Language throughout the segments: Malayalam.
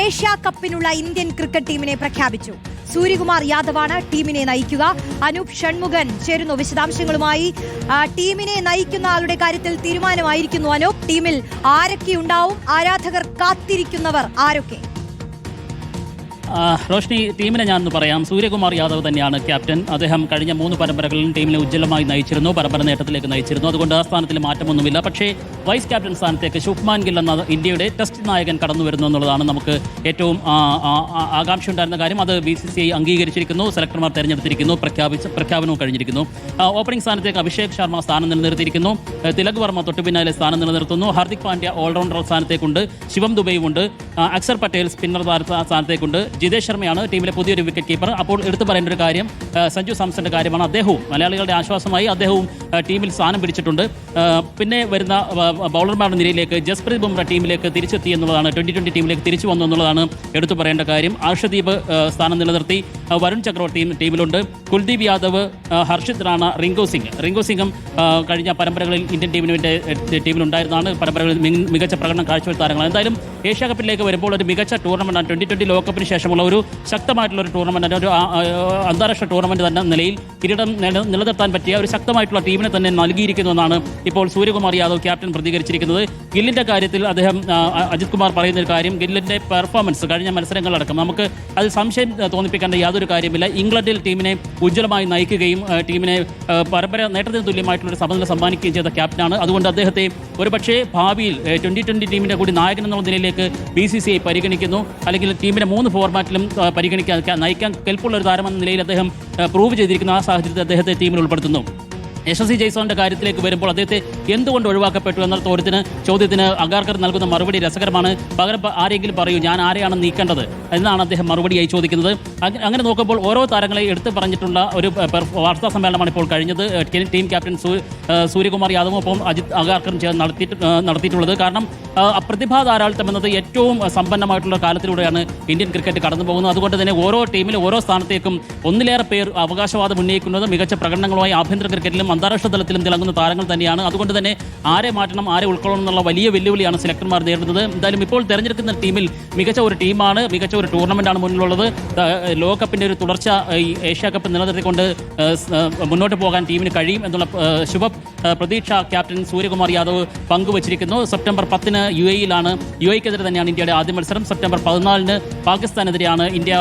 ഏഷ്യ കപ്പിനുള്ള ഇന്ത്യൻ ക്രിക്കറ്റ് ടീമിനെ പ്രഖ്യാപിച്ചു. സൂര്യകുമാർ യാദവാണ് ടീമിനെ നയിക്കുക. അനൂപ് ഷൺമുഖൻ ചേരുന്നു വിശദാംശങ്ങളുമായി. ടീമിനെ നയിക്കുന്ന ആളുടെ കാര്യത്തിൽ തീരുമാനമായിരിക്കുന്നു അനൂപ്. ടീമിൽ ആരൊക്കെ ഉണ്ടാവും ആരാധകർ കാത്തിരിക്കുന്നവർ ആരൊക്കെ? റോഷ്നി ടീമിനെ ഞാനൊന്ന് പറയാം. സൂര്യകുമാർ യാദവ് തന്നെയാണ് ക്യാപ്റ്റൻ. അദ്ദേഹം കഴിഞ്ഞ മൂന്ന് പരമ്പരകളിലും ടീമിനെ ഉജ്ജ്വലമായി നയിച്ചിരുന്നു പരമ്പര നേട്ടത്തിലേക്ക് നയിച്ചിരുന്നു. അതുകൊണ്ട് ആ സ്ഥാനത്തിൽ മാറ്റമൊന്നുമില്ല. പക്ഷേ വൈസ് ക്യാപ്റ്റൻ സ്ഥാനത്തേക്ക് ശുഭ്മാൻ ഗിൽ എന്ന ഇന്ത്യയുടെ ടെസ്റ്റ് നായകൻ കടന്നു വരുന്നു എന്നുള്ളതാണ് നമുക്ക് ഏറ്റവും ആകാംക്ഷ ഉണ്ടായിരുന്ന കാര്യം. അത് ബി സി സി ഐ അംഗീകരിച്ചിരിക്കുന്നു സെലക്ടർമാർ തെരഞ്ഞെടുത്തിരിക്കുന്നു പ്രഖ്യാപിച്ച പ്രഖ്യാപനവും കഴിഞ്ഞിരിക്കുന്നു. ഓപ്പണിംഗ് സ്ഥാനത്തേക്ക് അഭിഷേക് ശർമ്മ സ്ഥാനം നിലനിർത്തിയിരിക്കുന്നു. തിലക് വർമ്മ തൊട്ടു പിന്നാലെ സ്ഥാനം നിലനിർത്തുന്നു. ഹാർദിക് പാണ്ഡ്യ ഓൾറൗണ്ടർ സ്ഥാനത്തേക്കുണ്ട്. ശിവം ദുബൈയുമുണ്ട്. അക്സർ പട്ടേൽ സ്പിന്നർ സ്ഥാനത്തേക്കുണ്ട്. ജിതേഷ് ശർമ്മയാണ് ടീമിലെ പുതിയൊരു വിക്കറ്റ് കീപ്പർ അപ്പോൾ എടുത്തു പറയേണ്ട ഒരു കാര്യം സഞ്ജു സാംസന്റെ കാര്യമാണ്. അദ്ദേഹവും മലയാളികളുടെ ആശ്വാസമായി അദ്ദേഹവും ടീമിൽ സ്ഥാനം പിടിച്ചിട്ടുണ്ട്. പിന്നെ വരുന്ന ബൗളർമാരുടെ നിരയിലേക്ക് ജസ്പ്രീത് ബുംറ ടീമിലേക്ക് തിരിച്ചെത്തി എന്നുള്ളതാണ് ട്വന്റി ട്വന്റി ടീമിലേക്ക് തിരിച്ചു വന്നു എന്നുള്ളതാണ് എടുത്തു പറയേണ്ട കാര്യം. ആർഷദീപ് സ്ഥാനം നിലനിർത്തി. വരുൺ ചക്രവർത്തി ടീമിലുണ്ട്. കുൽദീപ് യാദവ് ഹർഷിത് റാണ റിങ്കു സിംഗ്. റിങ്കു സിംഗും കഴിഞ്ഞ പരമ്പരകളിൽ ഇന്ത്യൻ ടീമിന് വേണ്ടി ടീമിലുണ്ടായിരുന്നതാണ്. പരമ്പരകളിൽ മികച്ച പ്രകടനം കാഴ്ചവെച്ച താരങ്ങൾ എന്തായാലും ഏഷ്യ കപ്പിലേക്ക് വരുമ്പോൾ ഒരു മികച്ച ടൂർണമെന്റാണ് ട്വന്റി ട്വന്റി ലോകകപ്പിന് ശേഷമുള്ള ഒരു ശക്തമായിട്ടുള്ള ഒരു ടൂർണമെന്റ് ഒരു അന്താരാഷ്ട്ര ടൂർണമെന്റ് തന്നെ നിലയിൽ കിരീടം നില- നിലനിർത്താൻ പറ്റിയ ഒരു ശക്തമായിട്ടുള്ള ടീമിനെ തന്നെ നൽകിയിരിക്കുന്നുവെന്നാണ് ഇപ്പോൾ സൂര്യകുമാർ യാദവ് ക്യാപ്റ്റൻ പ്രതികരിച്ചിരിക്കുന്നത്. ഗില്ലിന്റെ കാര്യത്തിൽ അദ്ദേഹം അജിത് കുമാർ പറയുന്ന ഒരു കാര്യം ഗില്ലിന്റെ പെർഫോമൻസ് കഴിഞ്ഞ മത്സരങ്ങളടക്കം നമുക്ക് അത് സംശയം തോന്നിപ്പിക്കേണ്ട യാതൊരു കാര്യമില്ല. ഇംഗ്ലണ്ടിൽ ടീമിനെ ഉജ്ജ്വലമായി നയിക്കുകയും ടീമിനെ പരമ്പര നേട്ടത്തിന് തുല്യമായിട്ടുള്ള സമനില സമ്മാനിക്കുകയും ചെയ്ത ക്യാപ്റ്റനാണ്. അതുകൊണ്ട് അദ്ദേഹത്തെ ഒരുപക്ഷേ ഭാവിയിൽ ട്വന്റി ട്വന്റി ടീമിന്റെ കൂടി നായകൻ എന്നുള്ള നിലയിലേക്ക് ബി സി സി ഐ പരിഗണിക്കുന്നു. അല്ലെങ്കിൽ ടീമിനെ മൂന്ന് ഫോർമാറ്റിലും പരിഗണിക്കാൻ നയിക്കാൻ കെൽപ്പുള്ള ഒരു താരമെന്ന നിലയിൽ അദ്ദേഹം പ്രൂവ് ചെയ്തിരിക്കുന്ന ആ സാഹചര്യത്തിൽ അദ്ദേഹത്തെ ടീമിൽ ഉൾപ്പെടുത്തുന്നു. യശസ്വി ജയ്സോന്റെ കാര്യത്തിലേക്ക് വരുമ്പോൾ അദ്ദേഹത്തെ എന്തുകൊണ്ട് ഒഴിവാക്കപ്പെട്ടു എന്ന ചോദ്യത്തിന് ചോദ്യത്തിന് അഗാർക്കർ നൽകുന്ന മറുപടി രസകരമാണ്. പകരം ആരെങ്കിലും പറയൂ ഞാൻ ആരെയാണ് നീക്കേണ്ടത്? എന്നാണ് അദ്ദേഹം മറുപടിയായി ചോദിക്കുന്നത്. അങ്ങനെ നോക്കുമ്പോൾ ഓരോ താരങ്ങളെ എടുത്തു പറഞ്ഞിട്ടുള്ള ഒരു വാർത്താ സമ്മേളനമാണ് ഇപ്പോൾ കഴിഞ്ഞത്. ടീം- ക്യാപ്റ്റൻ സൂര്യകുമാർ യാദവും ഒപ്പം അജിത് അഗാർക്കറും ചേർന്ന് നടത്തിയിട്ട് നടത്തിയിട്ടുള്ളത്. കാരണം പ്രതിഭാ ധാരാളിത്തം എന്നത് ഏറ്റവും സമ്പന്നമായിട്ടുള്ള കാലത്തിലൂടെയാണ് ഇന്ത്യൻ ക്രിക്കറ്റ് കടന്നു പോകുന്നത്. അതുകൊണ്ട് തന്നെ ഓരോ ടീമിലും ഓരോ സ്ഥാനത്തേക്കും ഒന്നിലേറെ പേർ അവകാശവാദം ഉന്നയിക്കുന്നത് മികച്ച പ്രകടനങ്ങളുമായി ആഭ്യന്തര ക്രിക്കറ്റിലും അന്താരാഷ്ട്ര തലത്തിലും തിളങ്ങുന്ന താരങ്ങൾ തന്നെയാണ്. അതുകൊണ്ട് തന്നെ ആരെ മാറ്റണം ആരെ ഉൾക്കൊള്ളണം എന്നുള്ള വലിയ വെല്ലുവിളിയാണ് സെലക്ടർമാർ നേരിടുന്നത്. എന്തായാലും ഇപ്പോൾ തെരഞ്ഞെടുക്കുന്ന ടീമിൽ മികച്ച ഒരു ടീമാണ് മികച്ച ഒരു ടൂർണമെന്റാണ് മുന്നിലുള്ളത്. ലോകകപ്പിന്റെ ഒരു തുടർച്ച ഏഷ്യ കപ്പ് നിലനിർത്തിക്കൊണ്ട് മുന്നോട്ട് പോകാൻ ടീമിന് കഴിയും എന്നുള്ള ശുഭ പ്രതീക്ഷ ക്യാപ്റ്റൻ സൂര്യകുമാർ യാദവ് പങ്കുവച്ചിരിക്കുന്നു. സെപ്റ്റംബർ പത്തിന് യു എയിലാണ് യു എക്കെതിരെ തന്നെയാണ് ഇന്ത്യയുടെ ആദ്യ മത്സരം. സെപ്റ്റംബർ പതിനാലിന് പാകിസ്ഥാനെതിരെയാണ് ഇന്ത്യ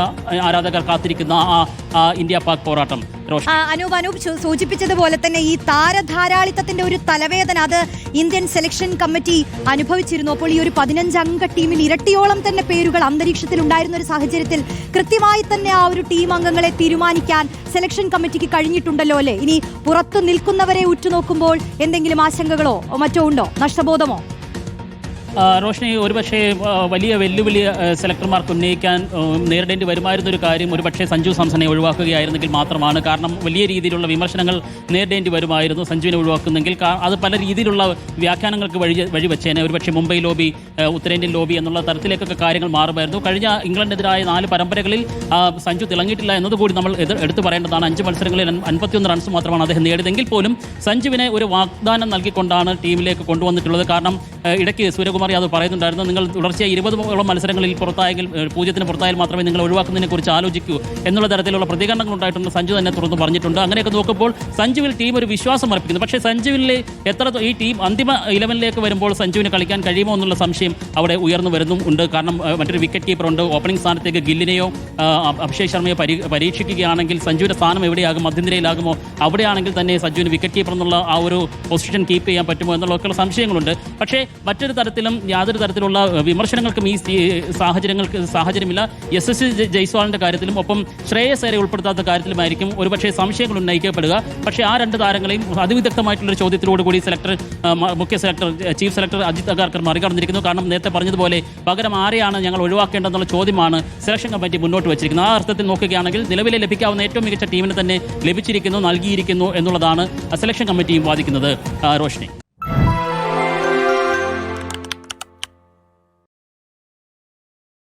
ആരാധകർ കാത്തിരിക്കുന്ന ആ ഇന്ത്യ പാക് പോരാട്ടം. അനൂപ് അനൂപ് സൂചിപ്പിച്ചതുപോലെ തന്നെ ഈ താരധാരാളിത്തത്തിന്റെ ഒരു തലവേദന അത് ഇന്ത്യൻ സെലക്ഷൻ കമ്മിറ്റി അനുഭവിച്ചിരുന്നു. അപ്പോൾ ഈ ഒരു പതിനഞ്ചംഗ ടീമിൽ ഇരട്ടിയോളം തന്നെ പേരുകൾ അന്തരീക്ഷത്തിൽ ഉണ്ടായിരുന്ന ഒരു സാഹചര്യത്തിൽ കൃത്യമായി തന്നെ ആ ഒരു ടീം അംഗങ്ങളെ തീരുമാനിക്കാൻ സെലക്ഷൻ കമ്മിറ്റിക്ക് കഴിഞ്ഞിട്ടുണ്ടല്ലോ അല്ലേ? ഇനി പുറത്തു നിൽക്കുന്നവരെ ഉറ്റുനോക്കുമ്പോൾ എന്തെങ്കിലും ആശങ്കകളോ മറ്റോ ഉണ്ടോ? നഷ്ടബോധമോ? റോഷ്നി ഒരുപക്ഷെ വലിയ വെല്ലുവിളി സെലക്ടർമാർക്ക് ഉന്നയിക്കാൻ നേരിടേണ്ടി വരുമായിരുന്ന ഒരു കാര്യം ഒരുപക്ഷെ സഞ്ജു സാംസണെ ഒഴിവാക്കുകയായിരുന്നെങ്കിൽ മാത്രമാണ്. കാരണം വലിയ രീതിയിലുള്ള വിമർശനങ്ങൾ നേരിടേണ്ടി വരുമായിരുന്നു സഞ്ജുവിനെ ഒഴിവാക്കുന്നെങ്കിൽ. അത് പല രീതിയിലുള്ള വ്യാഖ്യാനങ്ങൾക്ക് വഴി വഴിവെച്ചേനെ ഒരുപക്ഷെ മുംബൈ ലോബി ഉത്തരേന്ത്യൻ ലോബി എന്നുള്ള തരത്തിലേക്കൊക്കെ കാര്യങ്ങൾ മാറുമായിരുന്നു. കഴിഞ്ഞ ഇംഗ്ലണ്ടിനെതിരായ നാല് പരമ്പരകളിൽ സഞ്ജു തിളങ്ങിയിട്ടില്ല എന്നതുകൂടി നമ്മൾ എടുത്തു പറയേണ്ടതാണ്. അഞ്ച് മത്സരങ്ങളിൽ അൻ- അൻപത്തിയൊന്ന് റൺസ് മാത്രമാണ് അദ്ദേഹം നേടിയതെങ്കിൽ പോലും സഞ്ജുവിനെ ഒരു വാഗ്ദാനം നൽകിക്കൊണ്ടാണ് ടീമിലേക്ക് കൊണ്ടുവന്നിട്ടുള്ളത്. കാരണം ഇടയ്ക്ക് സൂര്യകുമാർ യാദവ് പറയുന്നുണ്ടായിരുന്നു നിങ്ങൾ തുടർച്ചയായി ഇരുപതോളം മത്സരങ്ങളിൽ പുറത്തായെങ്കിൽ പൂജ്യത്തിന് പുറത്തായാൽ മാത്രമേ നിങ്ങൾ ഒഴിവാക്കുന്നതിനെ കുറിച്ച് ആലോചിക്കൂ എന്നുള്ള തരത്തിലുള്ള പ്രതികരണങ്ങൾ ഉണ്ടായിട്ടുണ്ട് സഞ്ജു തന്നെ തുറന്ന് പറഞ്ഞിട്ടുണ്ട്. അങ്ങനെയൊക്കെ നോക്കുമ്പോൾ സഞ്ജുവിൽ ടീം ഒരു വിശ്വാസം അർപ്പിക്കുന്നു. പക്ഷേ സഞ്ജുവിലെ എത്ര ഈ ടീം അന്തിമ ഇലവനിലേക്ക് വരുമ്പോൾ സഞ്ജുവിന് കളിക്കാൻ കഴിയുമോ എന്നുള്ള സംശയം അവിടെ ഉയർന്നു വരുന്നും ഉണ്ട്. കാരണം മറ്റൊരു വിക്കറ്റ് കീപ്പർ ഉണ്ട്. ഓപ്പണിംഗ് സ്ഥാനത്തേക്ക് ഗില്ലിനെയോ അഭിഷേക് ശർമ്മയോ പരീ പരീക്ഷിക്കുകയാണെങ്കിൽ സഞ്ജുവിന്റെ സ്ഥാനം എവിടെയാകും മധ്യനിരയിലാകുമോ? അവിടെയാണെങ്കിൽ തന്നെ സഞ്ജുവിന് വിക്കറ്റ് കീപ്പർ എന്നുള്ള ആ ഒരു പൊസിഷൻ കീപ്പ് ചെയ്യാൻ പറ്റുമോ എന്നുള്ളതൊക്കെയുള്ള സംശയങ്ങളുണ്ട്. പക്ഷേ മറ്റൊരു തരത്തിലും യാതൊരു തരത്തിലുള്ള വിമർശനങ്ങൾക്കും ഈ സാഹചര്യങ്ങൾക്ക് സാഹചര്യമില്ല. എസ് എസ് സി ജയ്സ്വാളിന്റെ കാര്യത്തിലും ഒപ്പം ശ്രേയസ് ഏറെ ഉൾപ്പെടുത്താത്ത കാര്യത്തിലുമായിരിക്കും ഒരുപക്ഷെ സംശയങ്ങൾ ഉന്നയിക്കപ്പെടുക. പക്ഷേ ആ രണ്ട് താരങ്ങളെയും അതിവിദഗ്ധമായിട്ടുള്ള ചോദ്യത്തിലൂടെ കൂടി സെലക്ടർ മുഖ്യ selector chief selector Ajit Agarkar മറികടന്നിരിക്കുന്നു. കാരണം നേരത്തെ പറഞ്ഞതുപോലെ പകരം ആരെയാണ് ഞങ്ങൾ ഒഴിവാക്കേണ്ടതെന്നുള്ള ചോദ്യമാണ് സെലക്ഷൻ കമ്മിറ്റി മുന്നോട്ട് വെച്ചിരിക്കുന്നത്. ആ അർത്ഥത്തിൽ നോക്കുകയാണെങ്കിൽ നിലവിലെ ലഭിക്കാവുന്ന ഏറ്റവും മികച്ച ടീമിന് തന്നെ ലഭിച്ചിരിക്കുന്നു നൽകിയിരിക്കുന്നു എന്നുള്ളതാണ് സെലക്ഷൻ കമ്മിറ്റിയും വാദിക്കുന്നത്. റോഷ്നി.